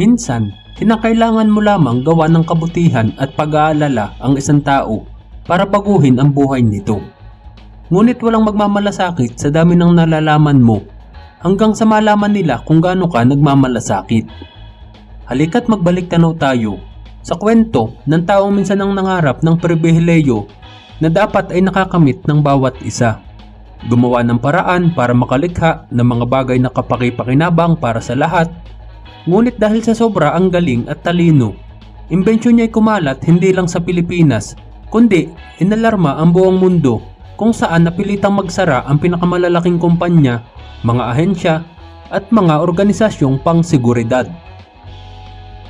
Minsan, kinakailangan mo lamang gawa ng kabutihan at pag-aalala ang isang tao para baguhin ang buhay nito. Ngunit walang magmamalasakit sa dami ng nalalaman mo hanggang sa malaman nila kung gaano ka nagmamalasakit. Halika't magbalik tanaw tayo sa kwento ng taong minsan ang nangarap ng pribileyo na dapat ay nakakamit ng bawat isa. Gumawa ng paraan para makalikha ng mga bagay na kapakipakinabang para sa lahat. Ngunit dahil sa sobra ang galing at talino, imbensyon niya ay kumalat hindi lang sa Pilipinas, kundi inalarma ang buong mundo kung saan napilitang magsara ang pinakamalalaking kumpanya, mga ahensya, at mga organisasyong pangseguridad.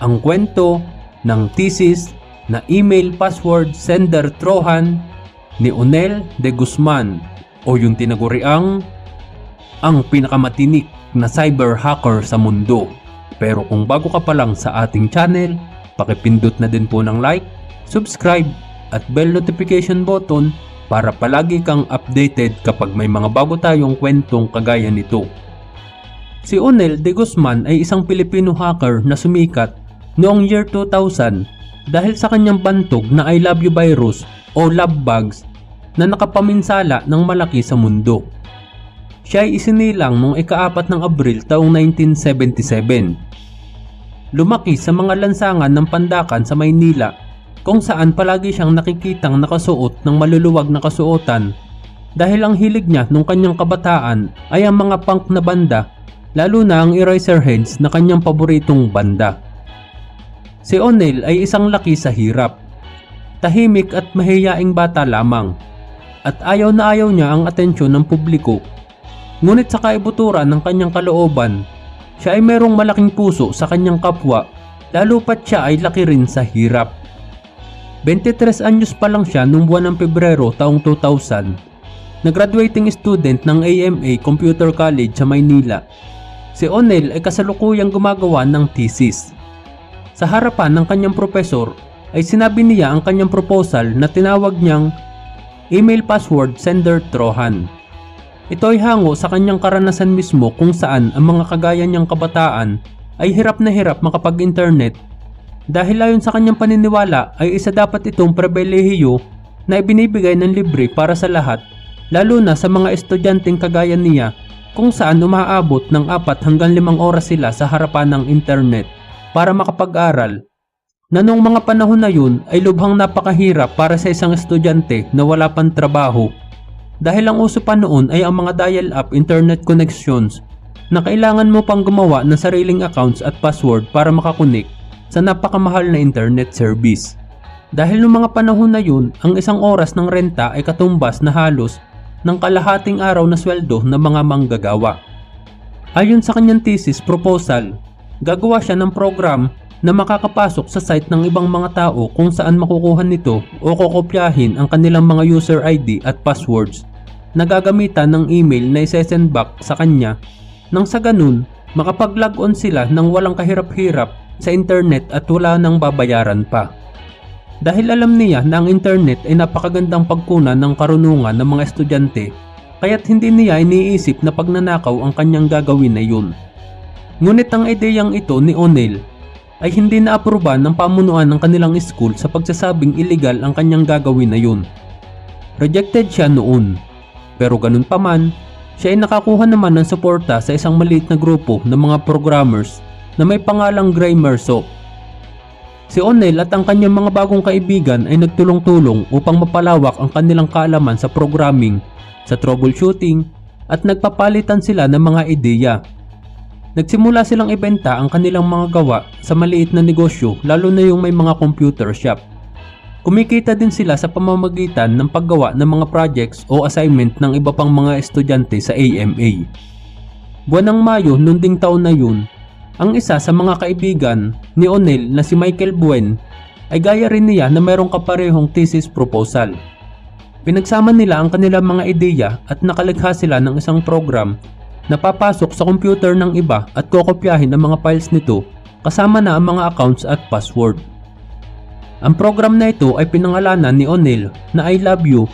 Ang kwento ng thesis na email password sender Trojan ni Onel de Guzman o yung tinaguriang ang pinakamatinik na cyber hacker sa mundo. Pero kung bago ka pa lang sa ating channel, pakipindot na din po ng like, subscribe at bell notification button para palagi kang updated kapag may mga bago tayong kwentong kagaya nito. Si Onel de Guzman ay isang Pilipino hacker na sumikat noong year 2000 dahil sa kanyang bantog na I love you virus o love bugs na nakapaminsala ng malaki sa mundo. Siya ay isinilang noong ikaapat ng Abril taong 1977. Lumaki sa mga lansangan ng Pandakan sa Maynila kung saan palagi siyang nakikitang nakasuot ng maluluwag na kasuotan dahil ang hilig niya nung kanyang kabataan ay ang mga punk na banda lalo na ang Eraserheads na kanyang paboritong banda. Si O'Neil ay isang laki sa hirap. Tahimik at mahiyaing bata lamang at ayaw na ayaw niya ang atensyon ng publiko. Ngunit sa kaibuturan ng kanyang kalooban, siya ay merong malaking puso sa kanyang kapwa lalo pat siya ay laki rin sa hirap. 23 anyos pa lang siya noong buwan ng Pebrero taong 2000 na graduating student ng AMA Computer College sa Maynila. Si O'Neil ay kasalukuyang gumagawa ng thesis. Sa harapan ng kanyang profesor ay sinabi niya ang kanyang proposal na tinawag niyang email password sender Trojan. Ito ay hango sa kanyang karanasan mismo kung saan ang mga kagaya niyang kabataan ay hirap na hirap makapag-internet. Dahil ayon sa kanyang paniniwala ay isa dapat itong pribilehiyo na ibinibigay ng libre para sa lahat lalo na sa mga estudyanteng kagaya niya kung saan umaabot ng 4 hanggang 5 oras sila sa harapan ng internet para makapag-aral na noong mga panahon na yun ay lubhang napakahirap para sa isang estudyante na wala pang trabaho dahil ang uso pa noon ay ang mga dial-up internet connections na kailangan mo pang gumawa ng sariling accounts at password para makakunik sa napakamahal na internet service. Dahil noong mga panahon na yun, ang isang oras ng renta ay katumbas na halos ng kalahating araw na sweldo ng mga manggagawa. Ayon sa kanyang thesis proposal, gagawa siya ng program na makakapasok sa site ng ibang mga tao kung saan makukuha nito o kokopyahin ang kanilang mga user ID at passwords na gagamitan ng email na isesend back sa kanya nang sa ganun makapag-log on sila ng walang kahirap-hirap sa internet at wala nang babayaran pa. Dahil alam niya na ang internet ay napakagandang pagkunan ng karunungan ng mga estudyante kaya't hindi niya iniisip na pagnanakaw ang kanyang gagawin na yun. Ngunit ang ideyang ito ni O'Neil ay hindi na-aproban ng pamunuan ng kanilang school sa pagsasabing illegal ang kanyang gagawin na yun. Rejected siya noon. Pero ganun pa man, siya ay nakakuha naman ng suporta sa isang maliit na grupo ng mga programmers na may pangalang Graymerso. Si O'Neil at ang kanyang mga bagong kaibigan ay nagtulong-tulong upang mapalawak ang kanilang kaalaman sa programming, sa troubleshooting, at nagpapalitan sila ng mga ideya Nagsimula silang ibenta ang kanilang mga gawa sa maliit na negosyo lalo na yung may mga computer shop. Kumikita din sila sa pamamagitan ng paggawa ng mga projects o assignment ng iba pang mga estudyante sa AMA. Buwan ng Mayo noong ding taon na yun, ang isa sa mga kaibigan ni O'Neil na si Michael Buen ay gaya rin niya na mayroong kaparehong thesis proposal. Pinagsama nila ang kanilang mga ideya at nakalikha sila ng isang program napapasok sa computer ng iba at kokopyahin ang mga files nito kasama na ang mga accounts at password. Ang program na ito ay pinangalanan ni O'Neil na I love you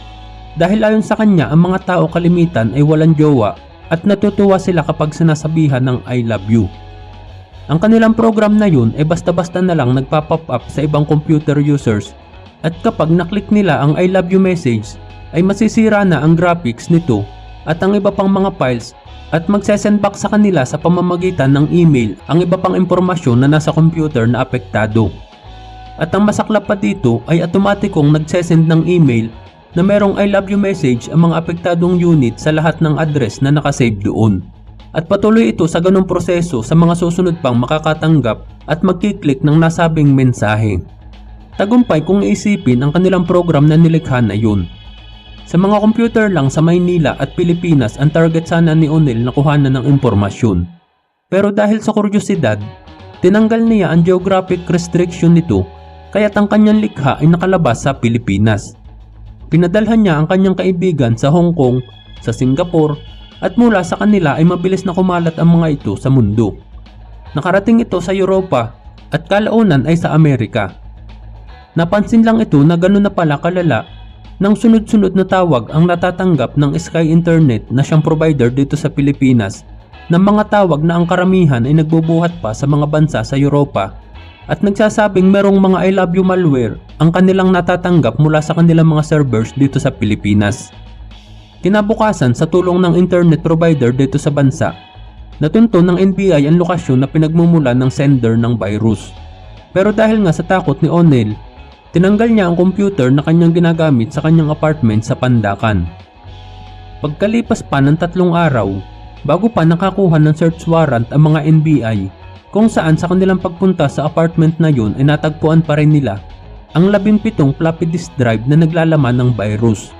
dahil ayon sa kanya ang mga tao kalimitan ay walang jowa at natutuwa sila kapag sinasabihan ng I love you. Ang kanilang program na yun ay basta-basta na lang nagpa-pop up sa ibang computer users at kapag naklik nila ang I love you message ay masisira na ang graphics nito at ang iba pang mga files at magsesend back sa kanila sa pamamagitan ng email ang iba pang impormasyon na nasa computer na apektado. At ang masaklap pa dito ay automatikong nagsesend ng email na merong I love you message ang mga apektadong unit sa lahat ng address na nakasave doon. At patuloy ito sa ganong proseso sa mga susunod pang makakatanggap at magkiklik ng nasabing mensahe. Tagumpay kung isipin ang kanilang program na nilikha na yun. Sa mga computer lang sa Maynila at Pilipinas ang target sana ni O'Neill na kuhanan ng impormasyon. Pero dahil sa kuryosidad, tinanggal niya ang geographic restriction nito kaya't ang kanyang likha ay nakalabas sa Pilipinas. Pinadalhan niya ang kanyang kaibigan sa Hong Kong, sa Singapore, at mula sa kanila ay mabilis na kumalat ang mga ito sa mundo. Nakarating ito sa Europa at kalaunan ay sa Amerika. Napansin lang ito na gano'n na pala kalala nang sunod-sunod na tawag ang natatanggap ng Sky Internet na siyang provider dito sa Pilipinas ng mga tawag na ang karamihan ay nagbubuhat pa sa mga bansa sa Europa at nagsasabing merong mga I love you malware ang kanilang natatanggap mula sa kanilang mga servers dito sa Pilipinas. Kinabukasan sa tulong ng internet provider dito sa bansa, natunto ng NBI ang lokasyon na pinagmumula ng sender ng virus. Pero dahil nga sa takot ni O'Neill, tinanggal niya ang computer na kanyang ginagamit sa kanyang apartment sa Pandakan. Pagkalipas pa ng tatlong araw, bago pa nakakuha ng search warrant ang mga NBI, kung saan sa kanilang pagpunta sa apartment na yun ay natagpuan pa rin nila ang 17 floppy disk drive na naglalaman ng virus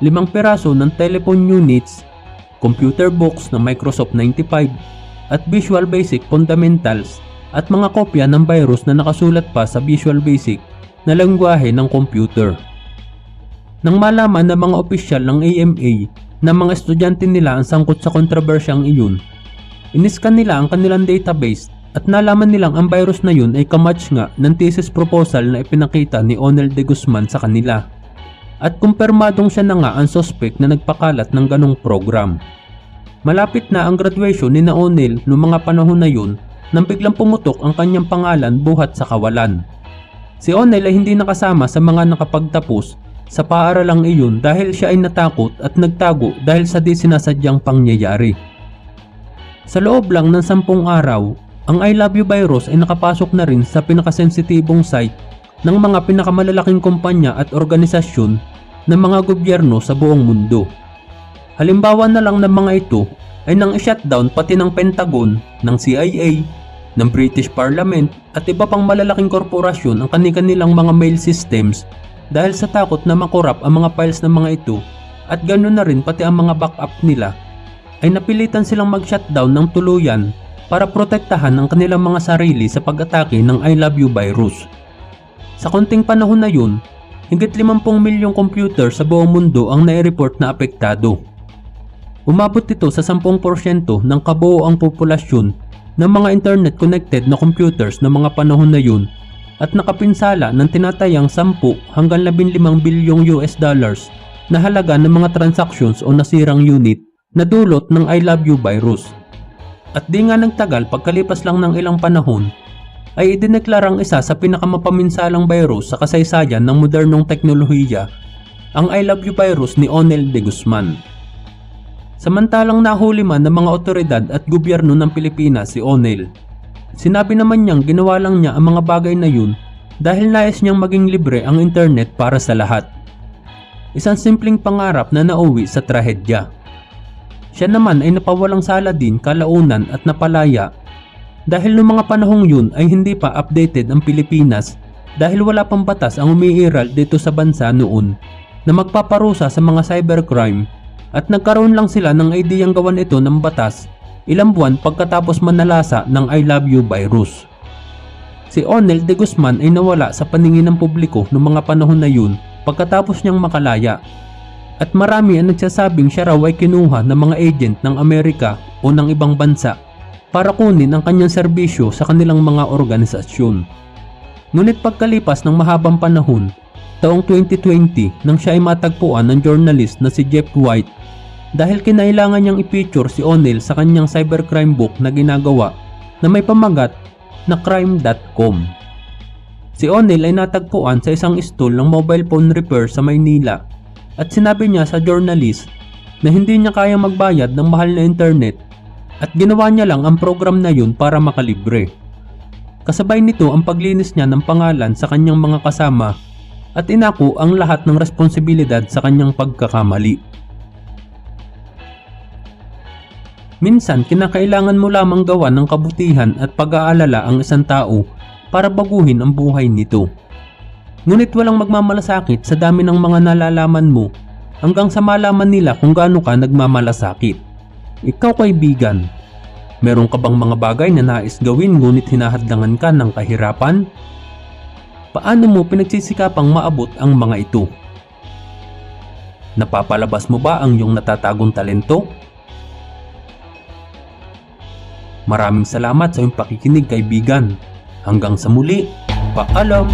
limang piraso ng telephone units, computer books ng Microsoft 95, at Visual Basic Fundamentals at mga kopya ng virus na nakasulat pa sa Visual Basic na lengguwahe ng computer. Nang malaman ng mga opisyal ng AMA na mga estudyante nila ang sangkot sa kontrobersyang iyon, iniskan nila ang kanilang database at nalaman nilang ang virus na yun ay kamatch nga ng thesis proposal na ipinakita ni Onel de Guzman sa kanila at kumpirmadong siya na nga ang suspect na nagpakalat ng ganong program. Malapit na ang graduation ni Naonil noong mga panahon na yun nang biglang pumutok ang kanyang pangalan buhat sa kawalan. Si Onel ay hindi nakasama sa mga nakapagtapos sa paaralang iyon dahil siya ay natakot at nagtago dahil sa di sinasadyang pangyayari. Sa loob lang ng sampung araw, ang I Love You virus ay nakapasok na rin sa pinakasensitibong site ng mga pinakamalalaking kumpanya at organisasyon ng mga gobyerno sa buong mundo. Halimbawa na lang ng mga ito ay nang i-shutdown pati ng Pentagon, ng CIA, ng British Parliament at iba pang malalaking korporasyon ang kanilang mga mail systems dahil sa takot na makorap ang mga files ng mga ito at ganoon na rin pati ang mga backup nila ay napilitan silang mag-shutdown ng tuluyan para protektahan ang kanilang mga sarili sa pag-atake ng I Love You virus. Sa konting panahon na yun, higit 50 milyong computer sa buong mundo ang nai-report na apektado. Umabot ito sa 10% ng kabuoang populasyon ng mga internet-connected na computers ng mga panahon na yun at nakapinsala ng tinatayang 10 hanggang 15 bilyong US dollars na halaga ng mga transactions o nasirang unit na dulot ng I love you virus. At di nga nagtagal pagkalipas lang ng ilang panahon ay idineklarang isa sa pinakamapaminsalang virus sa kasaysayan ng modernong teknolohiya, ang I Love You virus ni Onel de Guzman. Samantalang nahuli man ng mga otoridad at gobyerno ng Pilipinas si Onel, sinabi naman niyang ginawa lang niya ang mga bagay na yun dahil nais niyang maging libre ang internet para sa lahat. Isang simpleng pangarap na nauwi sa trahedya. Siya naman ay napawalang sala din kalaunan at napalaya dahil noong mga panahong yun ay hindi pa updated ang Pilipinas dahil wala pang batas ang umiiral dito sa bansa noon na magpaparusa sa mga cybercrime at nagkaroon lang sila ng ideyang gawan ito ng batas ilang buwan pagkatapos manalasa ng I Love You virus. Si Onel de Guzman ay nawala sa paningin ng publiko noong mga panahon na yun pagkatapos niyang makalaya at marami ang nagsasabing siya raw ay kinuha ng mga agent ng Amerika o ng ibang bansa para kunin ang kanyang serbisyo sa kanilang mga organisasyon. Ngunit pagkalipas ng mahabang panahon, taong 2020 nang siya ay matagpuan ng journalist na si Jeff White dahil kinailangan niyang i-feature si O'Neill sa kanyang cybercrime book na ginagawa na may pamagat na crime.com. Si O'Neil ay natagpuan sa isang stall ng mobile phone repair sa Maynila at sinabi niya sa journalist na hindi niya kayang magbayad ng mahal na internet at ginawa niya lang ang program na yun para makalibre. Kasabay nito ang paglinis niya ng pangalan sa kanyang mga kasama at inako ang lahat ng responsibilidad sa kanyang pagkakamali. Minsan, kinakailangan mo lamang gawa ng kabutihan at pag-aalala ang isang tao para baguhin ang buhay nito. Ngunit walang magmamalasakit sa dami ng mga nalalaman mo hanggang sa malaman nila kung gaano ka nagmamalasakit. Ikaw kaibigan, meron ka bang mga bagay na nais gawin ngunit hinahadlangan ka ng kahirapan? Paano mo pinagsisikapang maabot ang mga ito? Napapalabas mo ba ang iyong natatagong talento? Maraming salamat sa iyong pakikinig kaibigan. Hanggang sa muli, paalam!